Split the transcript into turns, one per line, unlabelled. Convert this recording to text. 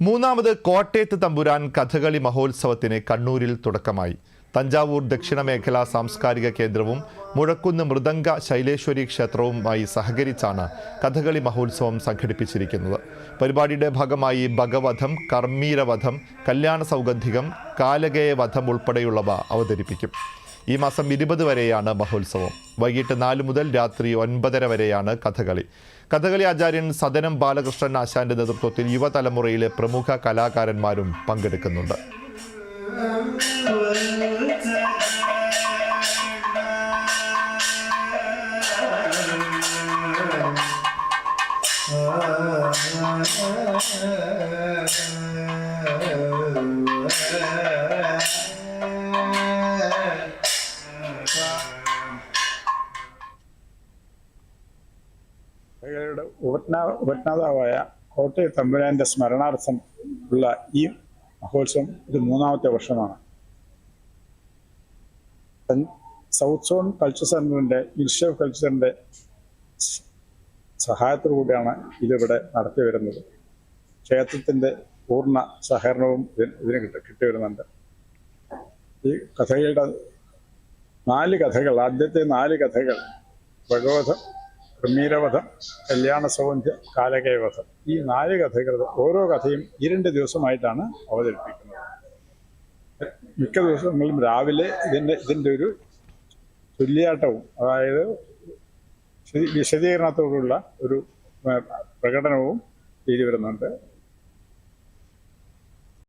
മൂന്നാമത് കോട്ടയത്ത് തമ്പുരാൻ കഥകളി മഹോത്സവത്തിന് കണ്ണൂരിൽ തുടക്കമായി. തഞ്ചാവൂർ ദക്ഷിണ മേഖലാ സാംസ്കാരിക കേന്ദ്രവും മുഴക്കുന്ന് മൃദംഗ ശൈലേശ്വരി ക്ഷേത്രവുമായി സഹകരിച്ചാണ് കഥകളി മഹോത്സവം സംഘടിപ്പിച്ചിരിക്കുന്നത്. പരിപാടിയുടെ ഭാഗമായി ഭഗവധം കർമ്മീരവധം കല്യാണ സൗഗന്ധികം കാലകേയവധം ഉൾപ്പെടെയുള്ളവ അവതരിപ്പിക്കും. ഈ മാസം ഇരുപത് വരെയാണ് മഹോത്സവം. വൈകിട്ട് നാല് മുതൽ രാത്രി ഒൻപതര വരെയാണ് കഥകളി. കഥകളി ആചാര്യൻ സദനം ബാലകൃഷ്ണൻ ആശാന്റെ നേതൃത്വത്തിൽ യുവതലമുറയിലെ പ്രമുഖ കലാകാരന്മാരും പങ്കെടുക്കുന്നുണ്ട്
കഥകളിയുടെ ഉപജ്ഞാ ഉപജ്ഞാതാവായ കോട്ടയ തമ്പുരാന്റെ സ്മരണാർത്ഥം ഉള്ള ഈ മഹോത്സവം ഇത് മൂന്നാമത്തെ വർഷമാണ്. സൗത്ത് സോൺ കൾച്ചർ സെന്ററിന്റെ ഇർഷവ് കൾച്ചർ സെന്ററിന്റെ സഹായത്തോടു കൂടിയാണ് ഇതിവിടെ നടത്തി വരുന്നത്. ക്ഷേത്രത്തിന്റെ പൂർണ സഹകരണവും ഇതിന് ഇതിന് കിട്ടി കിട്ടി വരുന്നുണ്ട്. ഈ കഥകളുടെ നാല് കഥകൾ ആദ്യത്തെ നാല് കഥകൾ ഭഗവതം ക്രമീരവധം കല്യാണ സൗന്ധ്യ കാലകേവധം. ഈ നാല് കഥകൾ ഓരോ കഥയും ഈ രണ്ട് ദിവസമായിട്ടാണ് അവതരിപ്പിക്കുന്നത്. മിക്ക ദിവസങ്ങളിലും രാവിലെ ഇതിന്റെ ഇതിന്റെ ഒരു തുല്യാട്ടവും അതായത് വിശദീ- വിശദീകരണത്തോടുള്ള ഒരു പ്രകടനവും ചെയ്തു വരുന്നുണ്ട്